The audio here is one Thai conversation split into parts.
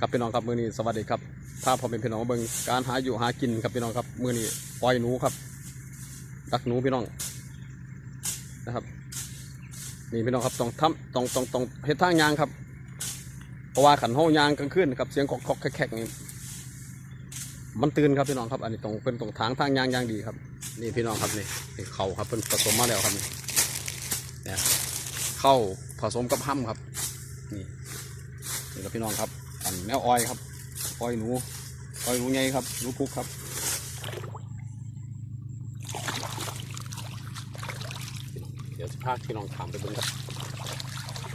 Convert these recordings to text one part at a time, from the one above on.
ครับพี่น้องครับมือนี้สวัสดีครับถ้าพอเป็นพี่น้องเบิ่งการหาอยู่หากินครับพี่น้องครับมือนี้ปล่อยหนูครับ ดักหนูพี่น้องนะครับนี่พี่น้องครับต้องทำต้องต้องต้องเฮ็ดทางยางครับ เพราะว่าขันห้องยางกลางคืนครับเสียงกอกกอกแคกนี่มันตื่นครับพี่น้องครับ อันนี้ตรงเป็นตรงทางทางยางยางดีครับ นี่พี่น้องครับนี่นี่เข่าครับเป็นผสมมาแล้วครับนี่เนี่ยเข้าผสมกับห้ำครับ นี่นี่ครับพี่น้องครับ อันแนวอ้อยครับอ้อยหนูอ้อยหนูไงครับหนูคุกครับเดี๋ยวจะพาพี่น้องถามไปเบิ่งครับ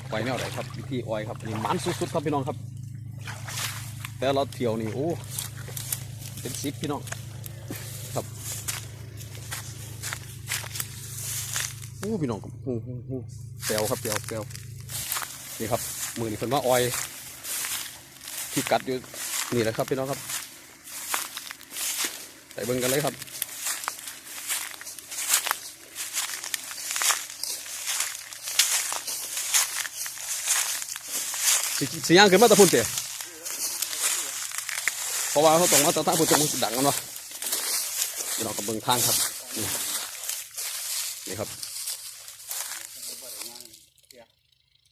ไอยแนวไหนครับวิธีออยครับนี่มันสุดๆครับพี่น้องครับ แต่เราเที่ยวนี่โอ้เป็นสิบพี่น้องครับโอ้พี่น้องครับหูหูหูแซวครับแซวแซวนี่ครับมือนี่เพิ่นว่าอ้อย ที่กัดอยู่นี่แหละครับพี่น้องครับไปเบิ่งกันเลยครับสิสิย่างขึ้นมาตะพุ่นเตะเพราะว่าเขาต้องมาตะท่าพุ่นจะมึงสิดังกันวะพี่น้องกับเบิ่งทางครับนี่นี่ครับ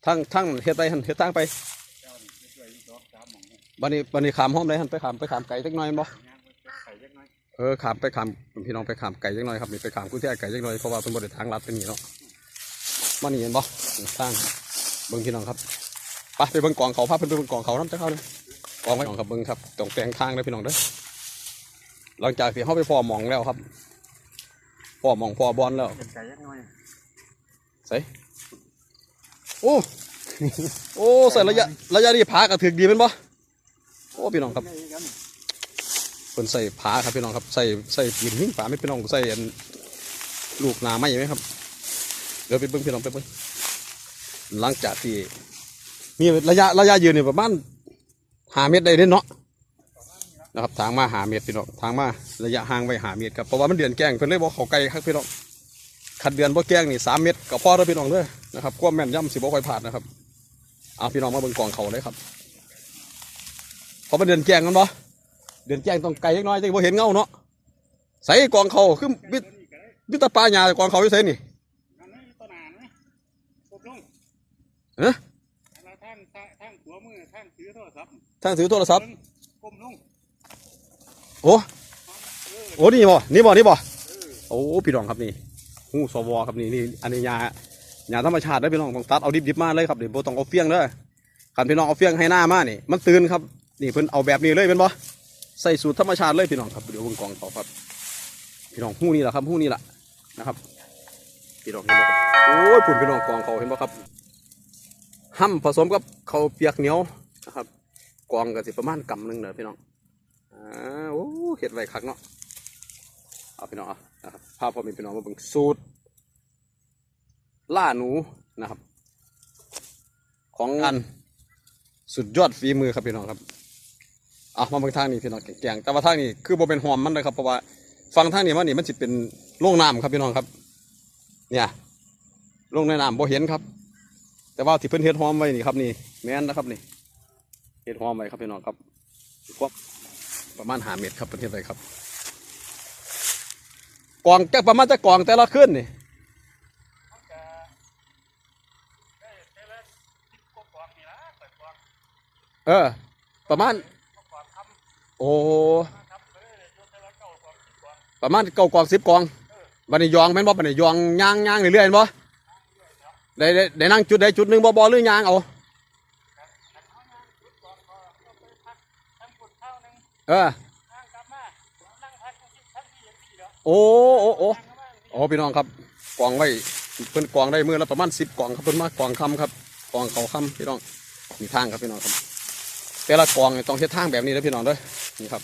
ทางทางเฮ็ดไปหันเฮ็ดทางไป บันนี้บันนี้ขามห้อมเลยหันไปขามไปขามไก่จักหน่อยบ่เออขามไปขามพี่น้องไปขามไก่จักหน่อยครับนี่ไปขามกู้ที่ไก่จักหน่อยเพราะว่าเป็นบริทางลัดเป็นนี่เนาะมานี่เห็นบ่ทางเบิ่งพี่น้องครับไปไปเบิ่งกองเขาพาเพิ่นไปเบิ่งกองเขาน้ำจะเข้าเลยกองไว้กองครับเบิ่งครับตรงแปลงทางเลยพี่น้องเด้อหลังจากที่เขาไปพ่อหมองแล้วครับพ่อหมองพ่อบอลแล้วเป็นไก่ยักษ์น้อยใส่โอ้โอ้ใส่ระยะระยะนี้ผากระถึกดีเป็นบ่ โอ้พี่น้องครับใหญ่กันเพิ่นใส่ผาครับพี่น้องครับใส่ใส่ปีนหิ้งผาไม่พี่น้องใส่อันลูกนาไม้ไหมครับเดี๋ยวไปเบิ่งพี่น้องไปเบิ่งหลังจากที่มีระยะระยะยืนเนี่ยประมาณหาเมตรได้เด้เนาะนะครับทางมาหาเมตรพี่น้องทางมาระยะห่างไว้หาเมตรครับเพราะว่ามันเดือนแกล้งเพิ่นเลยบอกเขาไกลครับพี่น้องขัดเดือนบ่แกล้งนี่สามเมตรก็พอแล้วพี่น้องเด้อนะครับความแม่นย่ำสิบ่ค่อยพลาดนะครับเอาพี่น้องมาเบิ่งกองเขาเลยครับ เพราะมันเดือนแกล้งกันบ่เดินแจ้งต้องไกลจักหน้อยจะบ่เห็นเงาเนาะใส่กองเขาคือมิมิตรปลาหยากองเขาอยู่ไสนี่อันนี้ต้นหานไหมกบลงเอ๊ะแล้วทางทางทางหัวมือทางถือโทรศัพท์ทางถือโทรศัพท์ก้มลงโอ้เออโอ้นี่บ่นี่บ่นี่บ่เออโอ้พี่น้องครับนี่หูสวครับนี่นี่อันนี้ยาหยาธรรมชาติเด้อพี่น้องต้องตัดเอาดิบๆมาเลยครับเดี๋ยวบ่ต้องเอาเฟี้ยงเด้อคันพี่น้องเอาเฟี้ยงให้หน้ามานี่มันตื่นครับ นี่เพิ่นเอาแบบนี้เลยเป็นบ่ใส่สูตรธรรมชาติเลยพี่น้องครับเดี๋ยวเบิ่งกองเขาครับพี่น้องหูนี่แหละครับหูนี่แหละนะครับพี่น้องเห็นบ่ครับโอ้ยปุ่นพี่น้องกองเขาเห็นบ่ครับห้ำผสมกับข้าวเปียกเหนียวนะครับกองก็สิประมาณกำหนึงเด้อพี่น้องอ่าโอ้เห็ดไว้คักเนาะเอาพี่น้องเอานะครับพาพ่อแม่พี่น้องมาเบิ่งสูตร ล่าหนูนะครับ ของอันสุดยอดฝีมือครับพี่น้องครับ อะมาเบิ่งทางนี้พี่น้องแกงแต่ว่าทางนี้คือบ่เป็นหอมมันเลยครับเพราะว่าฟังทางนี้มันนี่มันสิเป็นโรงน้ำครับพี่น้องครับ เนี่ยลงในน้ำบ่เห็นครับ แต่ว่าที่เพิ่นเฮ็ดหอมไว้นี่ครับนี่แม่นนะครับนี่เฮ็ดหอมไว้ครับพี่น้องครับกว้างประมาณหาเมตรครับเพิ่นเฮ็ดไว้ครับกองจักประมาณจะกองแต่ละขึ้นนี่เออประมาณ โอ้ประมาณเก้ากองสิบกองบันนี้ยองแม่นบ่บันนี้ยองย่างย่างเรื่อยๆบ่ได้ได้นั่งจุดใดจุดหนึ่งบ่บ่หรือย่างเอาเอนก็ก็ไปพักทำกุดเท่างเอานั่งพักที่ทั้งที่อย่างที่เดียวโอ้โอ้โอ้โอ้พี่น้องครับกองไว้เพิ่นกองได้มือละประมาณสิบกองครับเพิ่นมากองคำครับกองเขาคำพี่น้องมีทางครับพี่น้องครับ แต่ละกองเนี่ยต้องเฮ็ดทางแบบนี้นะพี่น้องเด้อ นี่ครับ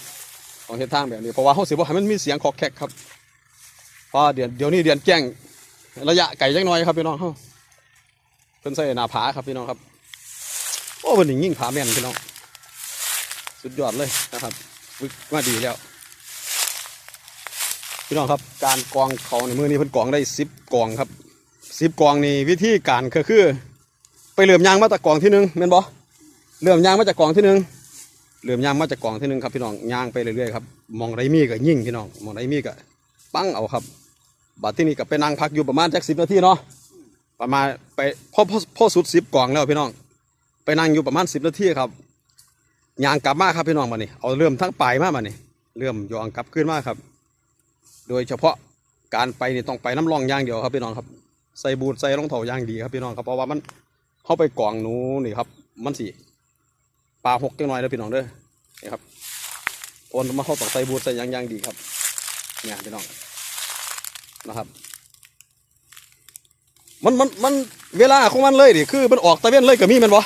ต้องเฮ็ดทางแบบนี้เพราะว่าเขาสิบ่ให้มันมีเสียงคอกแคกครับเพราะเดี๋ยวเดี๋ยวนี้เดือนแจ้งระยะไกลจักหน่อยครับพี่น้องเฮาเพิ่นใส่หน้าผาครับพี่น้องครับโอ้เพิ่นนี่ยิ่งผาแม่นพี่น้องสุดยอดเลยนะครับฝึกมาดีแล้ว พี่น้องครับการกองเขาในมือนี้เพิ่นกองได้สิบกองครับสิบกองนี่วิธีการก็คือ ไปเริ่อมยางมาจากกองที่หนึ่งแม่นบ่เริ่อมยางมาจากกองที่หนึ่ง เริ่มย่างมาจากกล่องที่หนึ่งครับพี่น้องย่างไปเรื่อยๆครับมองไรมีก็ยิ่งพี่น้องมองไรมีก็ปั้งเอาครับบัดที่นี่ก็ไปนั่งพักอยู่ประมาณจักสิบนาทีเนาะประมาณไปพ่อพ่อพ่อสุดสิบกล่องแล้วพี่น้อง ไปนั่งอยู่ประมาณสิบนาทีครับย่างกลับมาครับพี่น้องมานี่เอาเริ่มทั้งปลายมามานี่เริ่มย้อนกลับขึ้นมาครับ โดยเฉพาะการไปนี่ต้องไปน้ำรองย่างเดียวครับพี่น้องครับใส่บูทใส่รองเท้าย่างดีครับพี่น้องครับเพราะว่ามันเข้าไปกล่องหนูนี่ครับมันสิ ปลาหกจังหน่อยแล้วพี่น้องเด้อนี่ครับคนมาเข้าต้อใส่บูทใส่ยางอย่างดีครับเนี่ยพี่น้องนะครับ มันมันมันเวลาของมันเลยดิคือมันออกตะเวนเลยก็มีมันบ่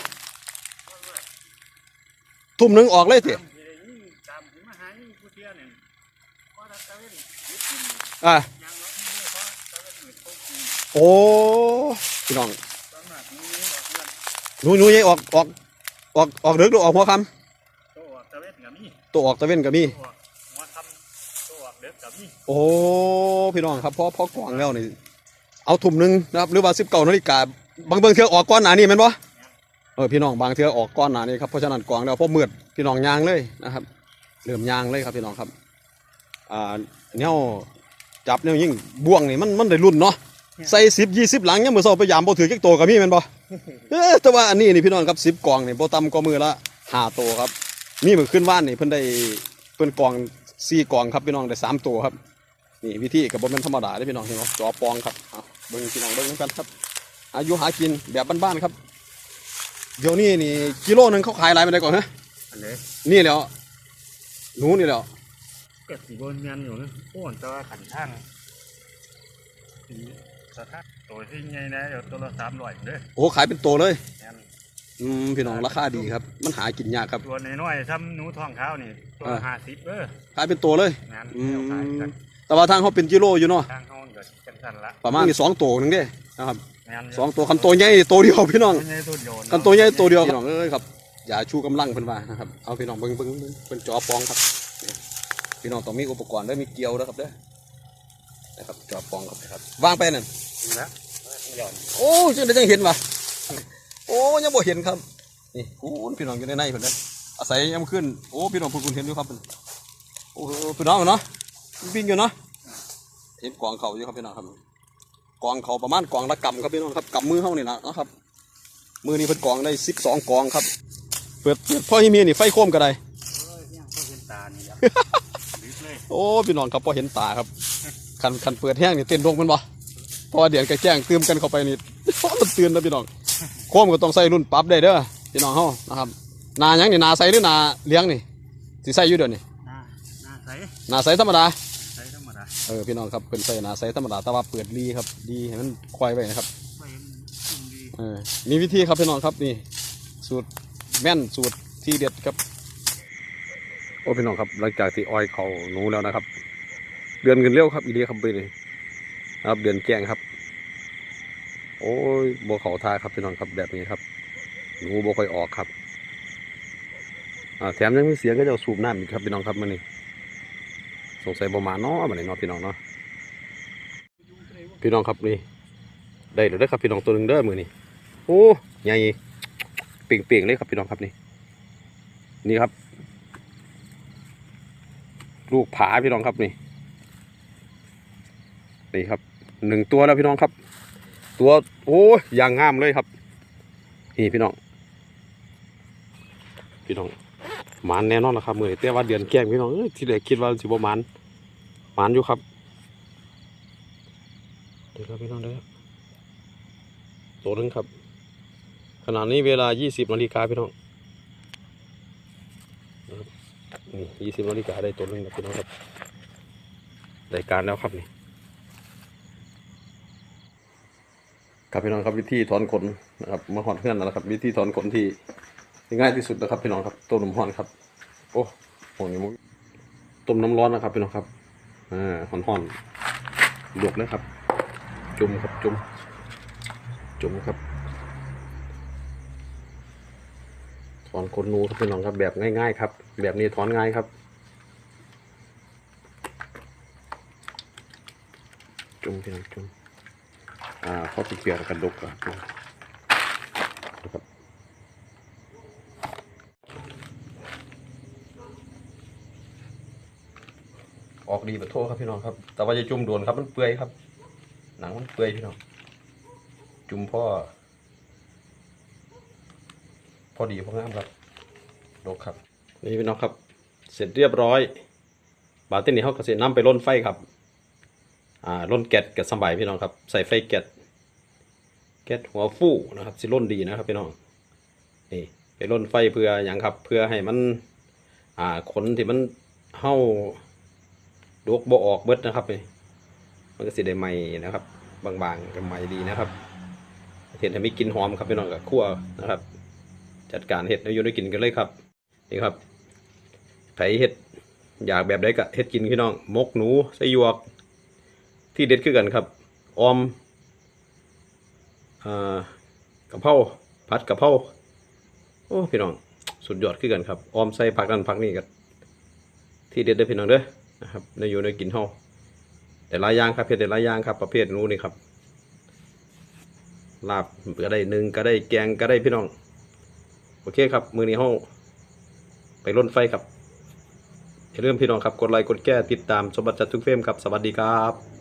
ทุ่มหนึ่งออกเลยติตามที่ได้ยินตามที่มาหานี่ผู้เที่ยวเนี่ยเพราะถ้าตะเวนยึดกินอ่าโอ้พี่น้องหนูหนูยัยออกออก ออกออกเดึกหรือออกหัวคตัวออกตะเวนกับมีำตัวออกตะเวนก็มี ตัวออกหัวคำตัวออกเด็กกับมีโอ้พี่น้องครับพอพอกวางแล้วนี่เอาถุ่มหนึ่งนะครับหรือว่าสิบเก้านาฬิกาบางเบิ่งเทือออกก้อนหนานี่แม่นบ่เออพี่น้องบางเทือออกก้อนหนานี่ครับเพราะฉะนั้นกวางแล้วพอมืดพี่น้องยางเลยนะครับเริ่มยางเลยครับพี่น้องครับอ่าแนวจับแนวยิ่งบ่วงนี่มันมันได้รุ่นเนาะใส่สิบยี่สิบหลังยังมือเศร้าไปยามบ่ถือจักตัวก็มีแม่นบ่ เออแต่ว่าอันนี้นี่พี่น้องครับสิบกองนี่บ่ต่ำกว่ามือละห้าตัวครับ มีมือขึ้นว่านนี่เพิ่นได้เพิ่นกองสี่กองครับพี่น้องได้สามตัวครับ นี่วิธีกับบนเป็นธรรมดาได้อพี่น้องเห็นไหมจอปองครับเอาเบิ่งพี่น้องเบิ่งกันครับ อายุหากินแบบบ้านๆครับ เดี๋ยวนี้นี่กิโลหนึ่งเขาขายอะไรไปได้ก่อนฮะอันนี้นี่แหล้วหนูนี่แหล้วก็สีบนเงินอยู่นะโอ้แต่ว่าขันช่าง สีสถานตัวที่ไงนะเดี๋ยวตัวละสามร้อยเด้อโอ้ขายเป็นตัวเลยแม่นอืมพี่น้องราคาดีครับ มันหากินยากครับ ตัวน้อยๆซ้ำหนูทองขาวนี่ตัวอ่า ห้าสิบเออขายเป็นตัวเลย งานอืเดียวขายกันมแต่ว่าทางเขาเป็นกิโลอยู่เนาะทางเขาเกิดกันสั้นละประมาณสองตัวหนึงเด้นะครับงานสองตัวคันตัวใหญ่นี่ตัวเดียวพี่น้อง ตัวใหญ่ตัวเดียวคันตัวใหญ่ตัวเดียวพี่น้องเอ้ยครับอย่าชูกำลังเพิ่นว่านะครับเอาพี่น้องเบิ่งเบิ่งเบิ่งเป็นจอปองครับนี่พี่น้องต้องมีอุปกรณ์เด้อมีเกลียวนะครับเด้อ นะครับจอปองครับนะครับวางไปนั่นนะหย่อนโอ้จังได้จังเห็นว่ะโอ้ยังบ่เห็นครับนี่โอ้พี่น้องอยู่ในในเพิ่นเด้ออาศัยยามขึ้นโอ้พี่น้องเพิ่นเห็นอยู่ครับเพิ่นโอ้พี่น้องเนาะวิ่งอยู่เนาะเห็นกองเขาอยู่ครับพี่น้องครับกองเขาประมาณกองละกำครับพี่น้องครับกำมือเฮานี่นะเนาะครับ มือนี้เพิ่นกองได้12กองครับเปิดเปิดพ่อให้มีนี่ไฟโคมก็ได้เอ้ยยังก็เห็นตานี่ครับลึกเลยโอ้พี่น้องครับพอเห็นตาครับ คันคันเปิดแห้งนี่เต้นดงแมันบ่เพราะว่าเดี๋ยวก็แจ้งเติมกันเข้าไปนี่มันเตือนนะพี่น้องโคมก็ต้องใส่รุ่นปรับได้เด้อพี่น้องเฮานะครับนาหยังนี่นาใสหรือนาเลี้ยงนี่สิใส่อยู่เดี๋ยวนี้หน้าหน้าใสนาใสธรรมดาใสธรรมดาเออพี่น้องครับเพิ่นใส่นาใสธรรมดาแต่ว่าเปิดรีครับ ดีให้มันควายไว้นะครับไม่เห็นขึ้นดีเออมีวิธีครับพี่น้องครับนี่ สูตรแม่นสูตรที่เด็ดครับ โอ้พี่น้องครับหลังจากที่อ้อยเขาหนูแล้วนะครับ เดือนเงินเร็วครับอีเดียครับไปเลยครับเดือนแกงครับ โอ้ยโบเขาทาครับพี่น้องครับแบบนี้ครับหนูโบค่อยออกครับแถมยังมีเสียงก็จะสูบน้ำอีกครับพี่น้องครับมันนี่สงสัยประมาณเนาะมันนี่เนาะพี่น้องเนาะพี่น้องครับนี่ได้เดี๋ยวได้อครับพี่น้องตัวหนึ่งเด้อมือนี่โอ้ใหญ่เปล่งๆเลยครับพี่น้องครับนี่นี่ครับ ลูกผาพี่น้องครับนี่ นี่ครับหนึ่งตัวแล้วพี่น้องครับ ตัวโอ้ยอย่างงามเลยครับ นี่พี่น้อง พี่น้องหมานแน่นอนนะครับมือนี้แต่ว่าเดือนแก้งพี่น้องเอ้ยที่แรกคิดว่าสิบหมานหมานอยู่ครับเดี๋ยวครับพี่น้องเด้อตัวหนึงครับ ขณะนี้เวลา20นาฬิกาพี่น้องนะครับนี่20นาฬิกาได้ตัวหนึงครับพี่น้องครับได้การแล้วครับนี่ ครับพี่น้องครับวิธีถอนขนนะครับมาหอนเพื่อนนะครับ วิธีถอนขนที่ง่ายที่สุดนะครับพี่น้องครับต้มน้ำร้อนครับ โอ้โหนี่มุต้มน้ำร้อนนะครับพี่น้องครับอ่าหอนหอนๆลวกเลยครับ จุ่มครับจุ่มจุ่มครับถอนขนนูครับพี่น้องครับแบบง่ายๆครับ แบบนี้ถอนง่ายครับ จุ่มพี่น้องจุ่มาเขาจะเกี่ยวกันดกก่ะครับออกดีแบบโทษครับพี่น้องครับ แต่ว่าจะจุ่มด่วนครับมันเปื่อยครับ หนังมันเปื่อยพี่น้อง จุ่มพ่อ พอดีพองามครับดกครับ นี่พี่น้องครับ เสร็จเรียบร้อย บาตินี่เขากระเสีนน้ำไปล้นไฟครับ อ่าล้นแก๊สกับสบายพี่น้องครับ ใส่ไฟแก๊ แก๊สหัวฟูนะครับสิร่นดีนะครับพี่น้องนี่ไปร่นไฟเพื่ออย่างครับ เพื่อให้มัน อ่าขนที่มันเห่าดกบ่ออกเบิดนะครับนี่มันก็สิได้ใหม่นะครับ บางๆก็ใหม่ดีนะครับเห็นให้มีกลิ่นหอมครับพี่น้องกับคั่วนะครับ จัดการเห็ดให้อยู่ได้กินกันเลยครับนี่ครับไผเห็ดอยากแบบใดก็เห็ดกินพี่น้องมกหนูไส้หยวก ที่เด็ดคือกันครับออม กะเพราผัดกะเพราโอ้พี่น้องสุดยอดคือกันครับออมใส่ผักนั่นผักนี่กันที่เด็ดเด้อพี่น้องเด้อนะครับในอยู่ในกินเฮาแต่หลายอย่างครับเพ็ดแต่หลายอย่างครับ ประเภทนู้นี่ครับลาบก็ได้หนึ่งก็ได้แกงก็ได้พี่น้อง โอเคครับ มือนี้เฮาไปร่นไฟครับอย่าลืมพี่น้องครับ กดไลค์กดแก้ติดตามสมบัติจัดทุกเฟรมครับ สวัสดีครับ